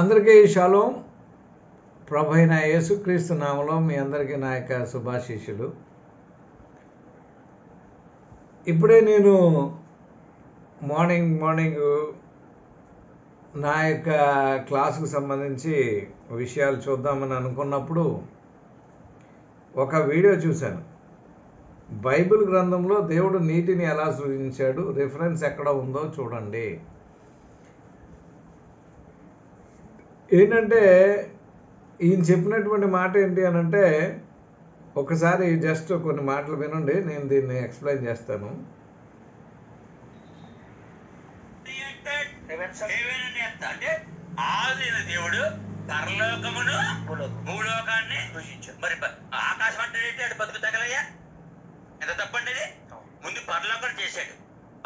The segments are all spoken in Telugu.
అందరికీ షాలోం. ప్రభు అయిన యేసుక్రీస్తు నామంలో మీ అందరికీ నా యొక్క శుభాశీషులు ఇప్పుడే నేను మార్నింగ్ మార్నింగ్ నా యొక్క క్లాసుకు సంబంధించి విషయాలు చూద్దామని అనుకున్నప్పుడు ఒక వీడియో చూశాను. బైబిల్ గ్రంథంలో దేవుడు నీటిని ఎలా సృజించాడు రిఫరెన్స్ ఎక్కడ ఉందో చూడండి. ఏంటంటే ఈయన చెప్పినటువంటి మాట ఏంటి అని అంటే ఒకసారి జస్ట్ కొన్ని మాటలు వినండి నేను దీన్ని ఎక్స్ప్లెయిన్ చేస్తాను. అంటే ఆదిన దేవుడు పరలోకమును భూలోకాన్ని మరి ఆకాశం అంటే ఏంటి? అటు బతుకు తగలయ్యా? ఎంత తప్పండి ఇది ముందు పరలోకం చేశాడు.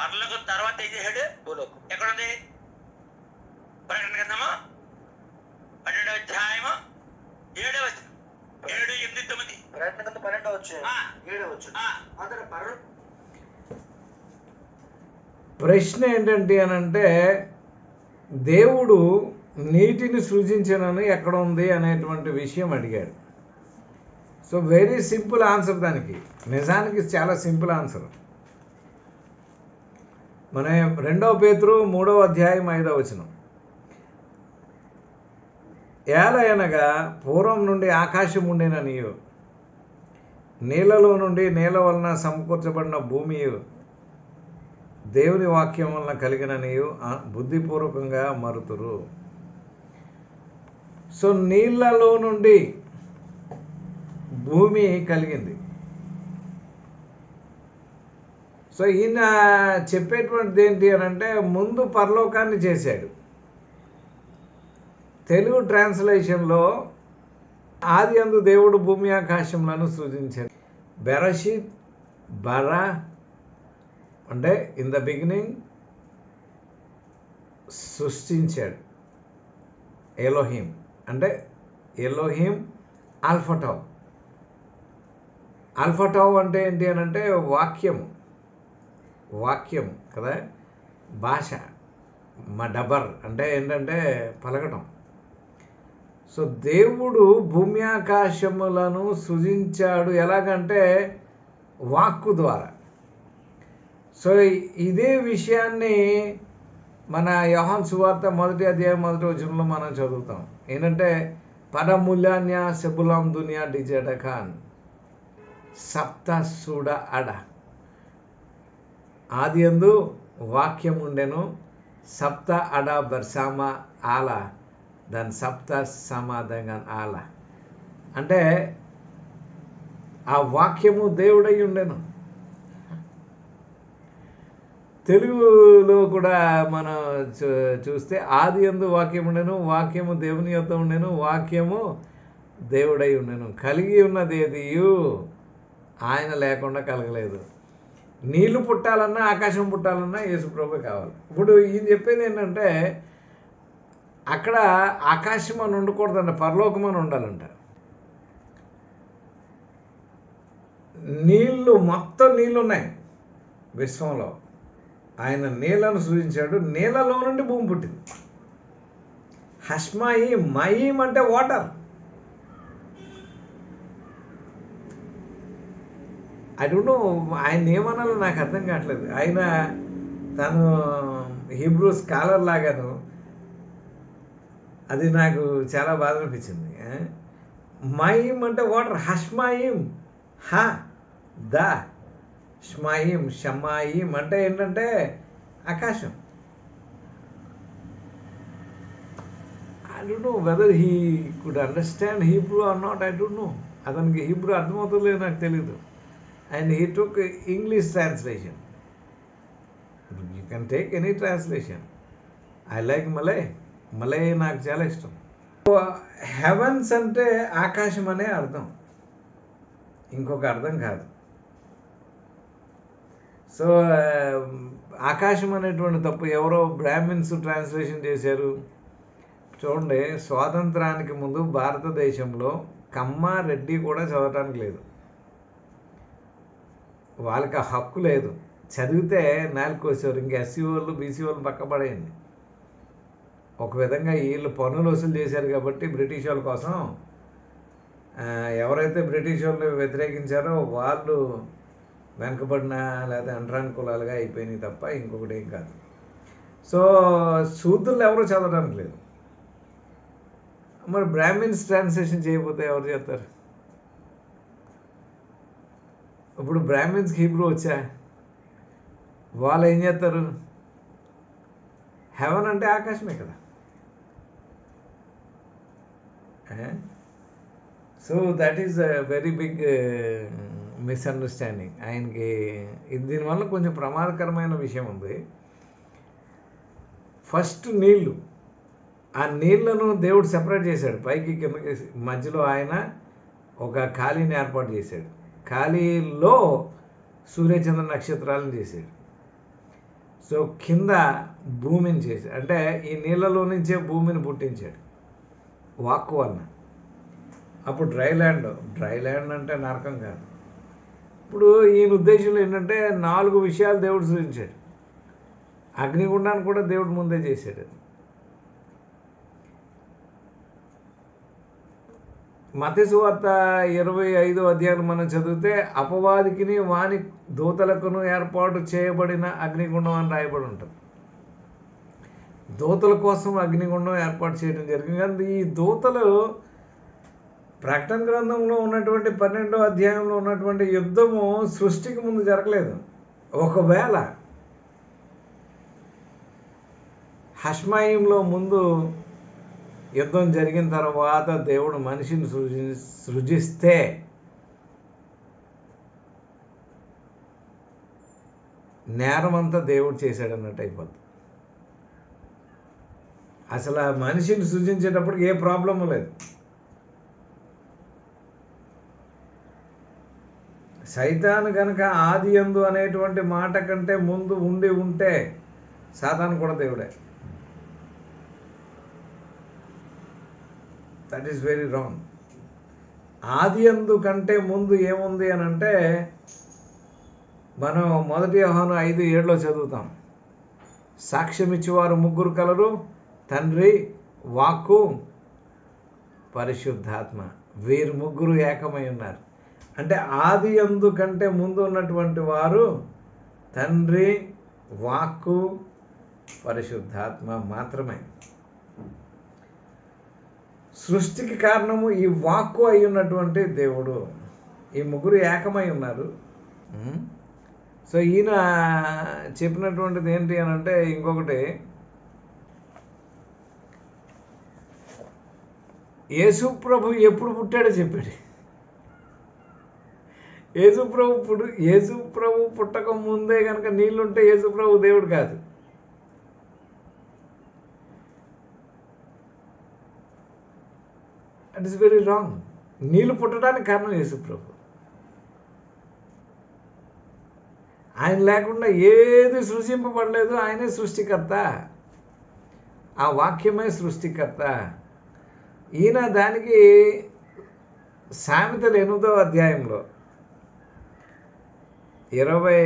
పరలోకం తర్వాత ఏం చేశాడు? భూలోకం. ఎక్కడుంది? ప్రకటన గ్రంథము పన్నెండవ అధ్యాయము ఏడవ. ఏడు ఎనిమిది తొమ్మిది. ప్రయత్న కింద పన్నెండవ వచ్చు. ఏడవ వచ్చు పర్వ ప్రశ్న ఏంటంటే అని అంటే దేవుడు నీటిని సృజించనని ఎక్కడ ఉంది అనేటువంటి విషయం అడిగాడు. సో వెరీ సింపుల్ ఆన్సర్ దానికి. నిజానికి చాలా సింపుల్ ఆన్సర్ మన రెండవ పేతురు మూడవ అధ్యాయం ఐదవ వచనం. ఏలయనగా పూర్వం నుండి ఆకాశం ఉండిన నీయు నీళ్ళలో నుండి నీళ్ళ వలన సమకూర్చబడిన భూమియు దేవుని వాక్యం వలన కలిగిన నీవు బుద్ధిపూర్వకంగా మరుతురు. సో నీళ్ళలో నుండి భూమి కలిగింది. సో ఈయన చెప్పేటువంటిది ఏంటి అని అంటే ముందు పరలోకాన్ని చేశాడు. తెలుగు ట్రాన్స్లేషన్లో ఆది అందు దేవుడు భూమి ఆకాశంలను సృజించాడు. బెరషిత్ బరా అంటే ఇన్ ద బిగినింగ్ సృష్టించాడు. ఎలోహిం అంటే ఎలోహిం ఆల్ఫటావ్ ఆల్ఫటావ్ అంటే ఏంటి అని అంటే వాక్యము. వాక్యం కదా? భాష మా డబర్ అంటే ఏంటంటే పలకటం. సో దేవుడు భూమి ఆకాశములను సృజించాడు ఎలాగంటే వాక్కు ద్వారా. సో ఇదే విషయాన్ని మన యోహన్ సువార్త మొదటి అధ్యాయం మొదటి వచనంలో మనం చదువుతాం. ఏంటంటే పరమూల్యాన్య సెబులాం దునియా డిజెడ ఖాన్ సప్త సుడ అడ. ఆది ఎందు వాక్యం ఉండెను సప్త అడ బర్సామ ఆల. దాని సప్త సమాధంగా ఆల అంటే ఆ వాక్యము దేవుడై ఉండెను తెలుగులో కూడా మనం చూ- చూస్తే ఆది ఎందు వాక్యం ఉండెను వాక్యము దేవుని యొక్క ఉండెను వాక్యము దేవుడై ఉండెను కలిగి ఉన్నది ఏదియు ఆయన లేకుండా కలగలేదు నీళ్ళు పుట్టాలన్నా ఆకాశం పుట్టాలన్నా యేసుప్రభు కావాలి ఇప్పుడు ఈయన చెప్పేది ఏంటంటే అక్కడ ఆకాశం అని ఉండకూడదంట పరలోకం అని ఉండాలంట. నీళ్ళు మొత్తం నీళ్ళు ఉన్నాయి విశ్వంలో. ఆయన నీళ్ళను సృజించాడు. నీళ్ళలో నుండి భూమి పుట్టింది. హష్మాయి మయీం అంటే వాటర్. అడుగు ఆయన ఏమనాలో నాకు అర్థం కావట్లేదు. ఆయన తను హీబ్రూ స్కాలర్ లాగాను అది నాకు చాలా బాధ అనిపించింది మాయిం అంటే వాటర్. హష్మాయిం హ ద. ష్మాయిం షమాయిం అంటే ఏంటంటే ఆకాశం. I don't know whether he could understand Hebrew or not I don't know అతనికి హీబ్రూ అర్థమవుతుందో నాకు తెలియదు and he took English translation you can take any translation I like Malay Malaya నాకు చాలా ఇష్టం. హెవెన్స్ అంటే ఆకాశం అనే అర్థం. ఇంకొక అర్థం కాదు. సో ఆకాశం అనేటువంటి తప్పు ఎవరో బ్రాహ్మిన్స్ ట్రాన్స్లేషన్ చేశారు. చూడండి స్వాతంత్రానికి ముందు భారతదేశంలో కమ్మ రెడ్డి కూడా చదవటానికి లేదు. వాళ్ళకి ఆ హక్కు లేదు. చదివితే నాలుగు కోసేవారు. ఇంకా ఎస్సీ వాళ్ళు బీసీ వాళ్ళు పక్కపడేయండి. ఒక విధంగా వీళ్ళు పన్నులు వసూలు చేశారు కాబట్టి బ్రిటిష్ వాళ్ళ కోసం ఎవరైతే బ్రిటిష్ వాళ్ళు వ్యతిరేకించారో వాళ్ళు వెనకబడిన లేదా అంటరాని అయిపోయినాయి తప్ప ఇంకొకటి ఏం కాదు. సో శూద్రులు ఎవరు చదవడానికి లేదు. మరి బ్రాహ్మిన్స్ ట్రాన్స్లేషన్ చేయకపోతే ఎవరు చేస్తారు? ఇప్పుడు బ్రాహ్మిన్స్కి హీబ్రూ వచ్చా? వాళ్ళు ఏం చేస్తారు? హెవెన్ అంటే ఆకాశమే కదా. So that is very big misunderstanding ఆయనకి ఇది దీనివల్ల కొంచెం ప్రమాదకరమైన విషయం ఉంది. ఫస్ట్ నీళ్ళు. ఆ నీళ్ళను దేవుడు సెపరేట్ చేశాడు. పైకి కిందకి మధ్యలో ఆయన ఒక ఖాళీని ఏర్పాటు చేశాడు. ఖాళీలో సూర్యచంద్ర నక్షత్రాలను చేశాడు. సో కింద భూమిని చేశాడు. అంటే ఈ నీళ్ళలో నుంచే భూమిని పుట్టించాడు. వాక్కు అన్న అప్పుడు డ్రై ల్యాండ్ డ్రై ల్యాండ్ అంటే నరకం కాదు. ఇప్పుడు ఈయన ఉద్దేశంలో ఏంటంటే నాలుగు విషయాలు దేవుడు సృజించాడు. అగ్నిగుండాన్ని కూడా దేవుడు ముందే చేశాడు. మతేసు వార్త ఇరవై ఐదో అధ్యాయం మనం చదివితే అపవాదికిని వాని దూతలకును ఏర్పాటు చేయబడిన అగ్నిగుండం అని రాయబడి ఉంటుంది. దూతల కోసం అగ్నిగుండం ఏర్పాటు చేయడం జరిగింది. కానీ ఈ దూతలు ప్రకటన గ్రంథంలో ఉన్నటువంటి పన్నెండో అధ్యాయంలో ఉన్నటువంటి యుద్ధము సృష్టికి ముందు జరగలేదు. ఒకవేళ హష్మాయంలో ముందు యుద్ధం జరిగిన తర్వాత దేవుడు మనిషిని సృజి సృజిస్తే నేరమంతా దేవుడు చేశాడన్నట్టు అయిపోద్ది. అసలు ఆ మనిషిని సృజించేటప్పుడు ఏ ప్రాబ్లము లేదు. సైతాను కనుక ఆది ఎందు అనేటువంటి మాట కంటే ముందు ఉండి ఉంటే సాతాను కూడా దేవుడే. దట్ ఈస్ వెరీ రాంగ్ ఆది ఎందు కంటే ముందు ఏముంది అని అంటే మనం మొదటి యోహాను ఐదు ఏడులో చదువుతాం. సాక్ష్యం ఇచ్చేవారు ముగ్గురు కలరు తండ్రి వాక్కు పరిశుద్ధాత్మ. వీరు ముగ్గురు ఏకమై ఉన్నారు. అంటే ఆది ఎందుకంటే ముందు ఉన్నటువంటి వారు తండ్రి వాక్కు పరిశుద్ధాత్మ మాత్రమే. సృష్టికి కారణము ఈ వాక్కు అయి ఉన్నటువంటి దేవుడు. ఈ ముగ్గురు ఏకమై ఉన్నారు. సో ఈయన చెప్పినటువంటిది ఏంటి అని అంటే ఇంకొకటి యేసు ప్రభు ఎప్పుడు పుట్టాడో చెప్పాడు. యేసు ప్రభు పుడు యేసు ప్రభు పుట్టక ముందే కనుక నీళ్ళుంటే యేసు ప్రభు దేవుడు కాదు. అట్ ఇస్ వెరీ రాంగ్ నీళ్ళు పుట్టడానికి కారణం యేసు ప్రభు. ఆయన లేకుండా ఏది సృష్టింపబడలేదు ఆయనే సృష్టికర్త. ఆ వాక్యమే సృష్టికర్త. ఈయన దానికి సామెతలు ఎనిమిదవ అధ్యాయంలో ఇరవై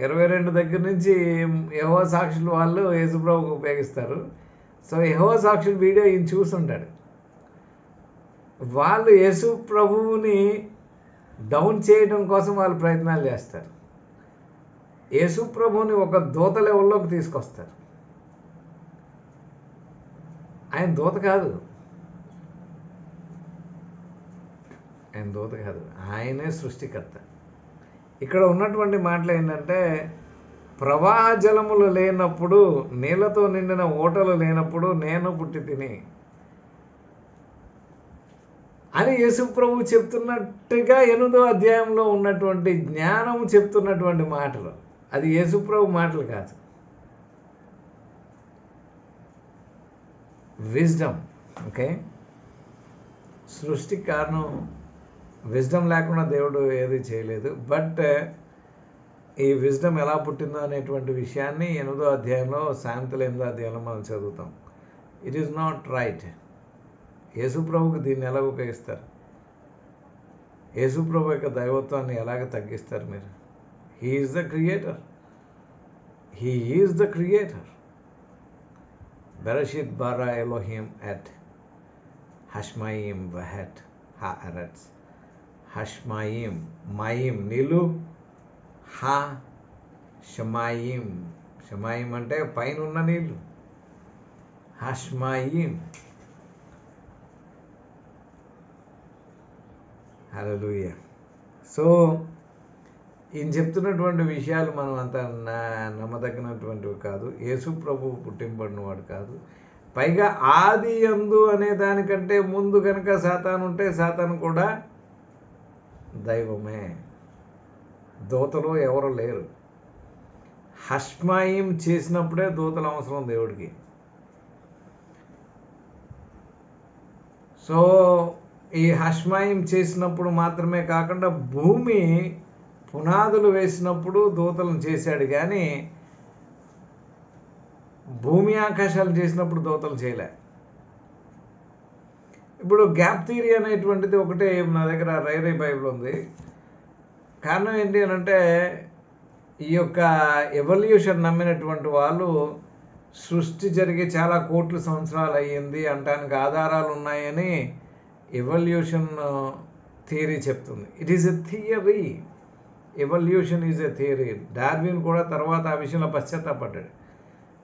ఇరవై రెండు దగ్గర నుంచి యహో సాక్షులు వాళ్ళు యేసుప్రభుకు ఉపయోగిస్తారు. సో యహో సాక్షుల వీడియో ఈయన చూస్తుంటాడు. వాళ్ళు యేసు ప్రభువుని డౌన్ చేయడం కోసం వాళ్ళు ప్రయత్నాలు చేస్తారు. యేసు ప్రభువుని ఒక దూత లెవెల్లోకి తీసుకొస్తారు? ఆయన దూత కాదు ఆయన దూత కాదు ఆయనే సృష్టికర్త. ఇక్కడ ఉన్నటువంటి మాటలు ఏంటంటే ప్రవాహ జలములు లేనప్పుడు నీళ్ళతో నిండిన ఓటలు లేనప్పుడు నేను పుట్టి తిని. అని యేసు ప్రభు చెప్తున్నట్టుగా ఎనిమిదో అధ్యాయంలో ఉన్నటువంటి జ్ఞానం చెప్తున్నటువంటి మాటలు. అది యేసు ప్రభు మాటలు కాదు. విజ్డమ్ ఓకే సృష్టికి కారణం విజ్డమ్ లేకుండా దేవుడు ఏది చేయలేదు. బట్ uh, ఈ విజ్డమ్ ఎలా పుట్టిందో అనేటువంటి విషయాన్ని ఎనిమిదో అధ్యాయంలో సాయంత్రం ఎనిమిదో అధ్యాయంలో మనం చదువుతాం. ఇట్ ఈస్ నాట్ రైట్ యేసుప్రభుకి దీన్ని ఎలా ఉపయోగిస్తారు? యేసుప్రభు యొక్క దైవత్వాన్ని ఎలాగ తగ్గిస్తారు మీరు? He is the creator he is the creator బెరషిత్ బారా ఎలోహిం ఎట్ హష్మాయిం వహెట్ హా ఎరట్స్ హష్మాయిం మాయిం నీళ్ళు హా షమాయిం షమాయిం అంటే పైన ఉన్న నీళ్ళు. హష్మాయిం హల్లెలూయ సో ఈయన చెప్తున్నటువంటి విషయాలు మనం అంత నా- నమ్మదగినటువంటివి కాదు. యేసు ప్రభు పుట్టింపడినవాడు కాదు. పైగా ఆది యందు అనే దానికంటే ముందు కనుక సాతాను ఉంటే సాతాను కూడా దైవమే. దూతలు ఎవరు లేరు. హష్మాయిం చేసినప్పుడే దూతలు అవసరం దేవుడికి. సో ఈ హష్మాయిం చేసినప్పుడు మాత్రమే కాకుండా భూమి పునాదులు వేసినప్పుడు దూతలను చేశాడు కానీ భూమి ఆకాశాలు చేసినప్పుడు దూతలు చేయలే. ఇప్పుడు గ్యాప్ థియరీ అనేటువంటిది ఒకటే నా దగ్గర రైరే బైబిల్ ఉంది. కారణం ఏంటి అని అంటే ఈ యొక్క ఎవల్యూషన్ నమ్మినటువంటి వాళ్ళు సృష్టి జరిగి చాలా కోట్ల సంవత్సరాలు అయ్యింది అంటానికి ఆధారాలు ఉన్నాయని ఎవల్యూషన్ థియరీ చెప్తుంది. It is a theory evolution is a theory Darwin కూడా తర్వాత ఆ విషయంలో పశ్చాత్తాపడ్డాడు.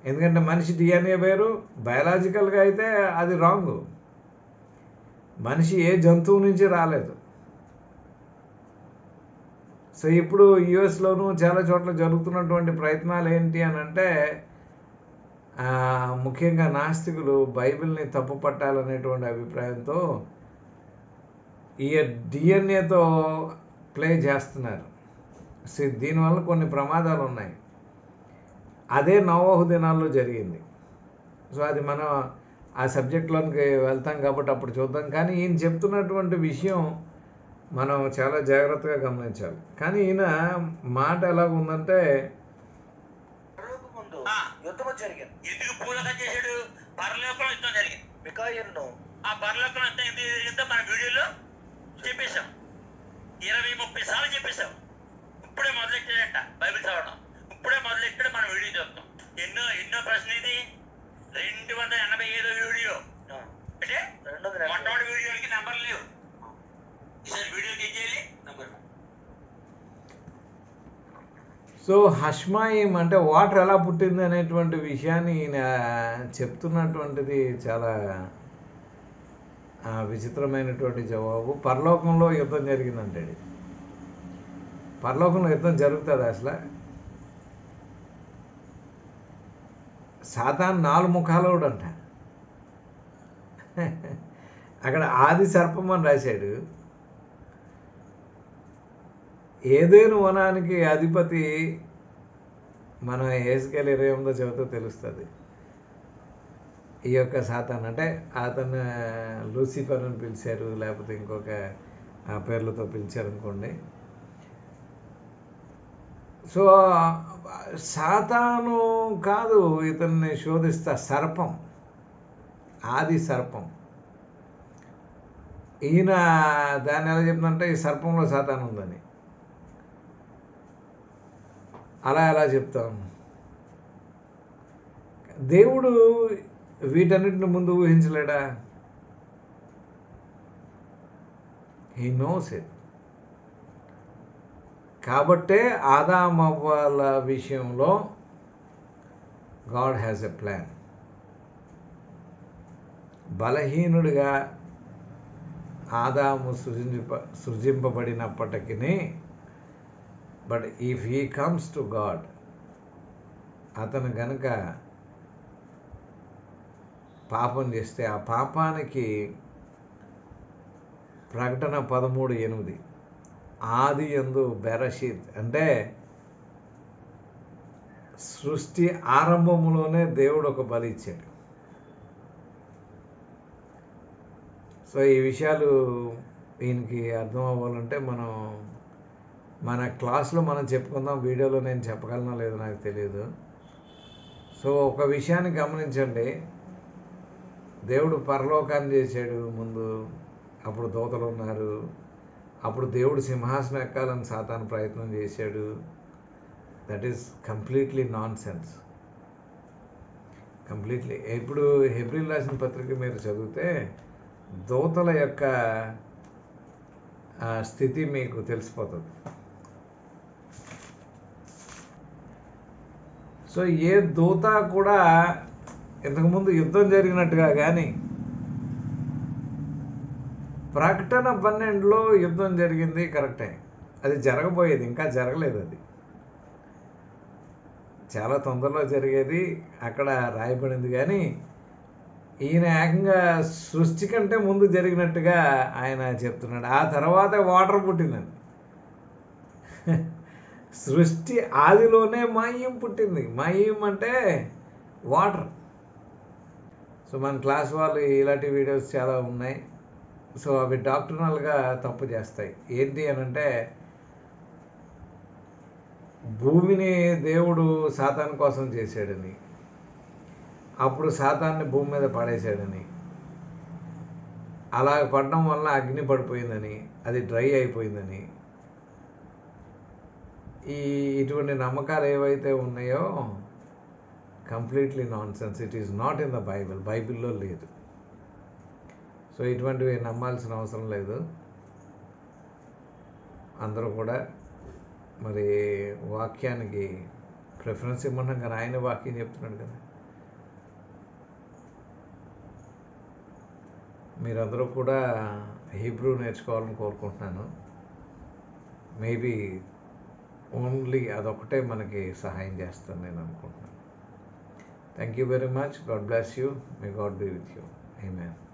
ఎందుకంటే మనిషి డిఎన్ఏ వేరు బయలాజికల్గా అయితే అది రాంగ్ మనిషి ఏ జంతువు నుంచి రాలేదు. సో ఇప్పుడు యుఎస్లోనూ చాలా చోట్ల జరుగుతున్నటువంటి ప్రయత్నాలు ఏంటి అని అంటే ముఖ్యంగా నాస్తికులు బైబిల్ని తప్పు పట్టాలనేటువంటి అభిప్రాయంతో ఈ డిఎన్ఏతో ప్లే చేస్తున్నారు. దీనివల్ల కొన్ని ప్రమాదాలు ఉన్నాయి అదే నవోహు దినాల్లో జరిగింది. సో అది మనం ఆ సబ్జెక్ట్లోకి వెళ్తాం కాబట్టి అప్పుడు చూద్దాం. కానీ ఈయన చెప్తున్నటువంటి విషయం మనం చాలా జాగ్రత్తగా గమనించాలి. కానీ ఈయన మాట ఎలా ఉందంటే ఆ. యుద్ధము జరిగింది. ఎందుకు పూలక చేశాడు? పరలోకంలో యుద్ధం జరిగింది. మికాయల్ను ఆ పరలోకంలో యుద్ధం ఎందుకు జరిగిందో మన వీడియోలో చెప్పేశాం. ఇరవై ముప్పై సార్లు చెప్పేశాం. ఇప్పుడే మొదలెట్టాడంట బైబిల్ చదవడం. ఇప్పుడే మొదలెట్టాడు మనం వీడియో చూస్తాం. ఎన్నో ఎన్నో ప్రశ్న ఇది? రెండు వందల ఎనభై ఐదో వీడియో. అంటే. మొట్టమొదటి వీడియోకి నెంబర్ లేవు. ఈసారి వీడియోకి ఏం చేయాలి. నెంబర్. సో హష్మాయిం అంటే వాటర్ ఎలా పుట్టింది అనేటువంటి విషయాన్ని ఈయన చెప్తున్నటువంటిది చాలా విచిత్రమైనటువంటి జవాబు. పరలోకంలో యుద్ధం జరిగిందంటాడు. పరలోకంలో యుద్ధం జరుగుతుంది అసలు. సాతాన్ నాలుగు ముఖాలోడు అంట. అక్కడ ఆది సర్పం అని రాశాడు. ఏదేను వనానికి అధిపతి మనం ఏసుకెళ్ళి ఇరవై ఎనిమిదో చదివితే తెలుస్తుంది. ఈ యొక్క సాతాన్ అంటే అతను లూసిఫర్ అని పిలిచారు లేకపోతే ఇంకొక పేర్లతో పిలిచారు అనుకోండి. సో సాతాను కాదు ఇతన్ని శోధిస్తా సర్పం ఆది సర్పం. ఈయన దాన్ని ఎలా చెప్తుందంటే ఈ సర్పంలో సాతాను ఉందని. అలా ఎలా చెప్తాను దేవుడు వీటన్నిటిని ముందు ఊహించలేడా? హీ నోస్ ఇట్ కాబట్టే ఆదామవ్వాల విషయంలో గాడ్ హ్యాస్ ఎ ప్లాన్. బలహీనుడిగా ఆదాము సృజింప సృజింపబడినప్పటికీ but if he comes to God అతను గనుక పాపం చేస్తే ఆ పాపానికి ప్రకటన పదమూడు ఎనిమిది. ఆది ఎందు బెరషీత్ అంటే సృష్టి ఆరంభంలోనే దేవుడు ఒక బలి ఇచ్చాడు. సో ఈ విషయాలు ఈయనకి అర్థం అవ్వాలంటే మనం మన క్లాస్లో మనం చెప్పుకుందాం వీడియోలో నేను చెప్పగలనో లేదో నాకు తెలియదు సో ఒక విషయాన్ని గమనించండి. దేవుడు పరలోకాన్ని చేశాడు ముందు అప్పుడు దోతలు ఉన్నారు. అప్పుడు దేవుడు సింహాసనం ఎక్కాలని సాతాను ప్రయత్నం చేశాడు. That is completely nonsense completely ఇప్పుడు హెబ్రిల్ రాసిన పత్రిక మీరు చదివితే దూతల యొక్క స్థితి మీకు తెలిసిపోతుంది. సో ఏ దూత కూడా ఇంతకుముందు యుద్ధం జరిగినట్టుగా కానీ ప్రకటన పన్నెండులో యుద్ధం జరిగింది కరెక్టే అది జరగబోయేది ఇంకా జరగలేదు అది. చాలా తొందరలో జరిగేది అక్కడ రాయబడింది కానీ ఈయన ఏకంగా సృష్టి కంటే ముందు జరిగినట్టుగా ఆయన చెప్తున్నాడు. ఆ తర్వాత వాటర్ పుట్టిందండి. సృష్టి ఆదిలోనే మాయం పుట్టింది. మాయం అంటే వాటర్. సో మన క్లాస్ వాళ్ళు ఇలాంటి వీడియోస్ చాలా ఉన్నాయి. సో అవి డాక్టర్నల్గా తప్పు చేస్తాయి. ఏంటి అని అంటే భూమిని దేవుడు సాతాన్ కోసం చేశాడని అప్పుడు సాతాన్ని భూమి మీద పడేశాడని అలా పడడం వల్ల అగ్ని పడిపోయిందని అది డ్రై అయిపోయిందని ఈ ఇటువంటి నమ్మకాలు ఏవైతే ఉన్నాయో completely nonsense it is not in the Bible. బైబిల్లో లేదు. సో ఇటువంటివి నమ్మాల్సిన అవసరం లేదు. అందరూ కూడా మరి వాక్యానికి ప్రిఫరెన్స్ ఇవ్వడం కానీ ఆయన వాక్యం చెప్తున్నాడు కదా. మీరందరూ కూడా హీబ్రూ నేర్చుకోవాలని కోరుకుంటున్నాను. మేబీ ఓన్లీ అదొకటే మనకి సహాయం చేస్తాను నేను అనుకుంటున్నాను. Thank you very much God bless you may God be with you Amen.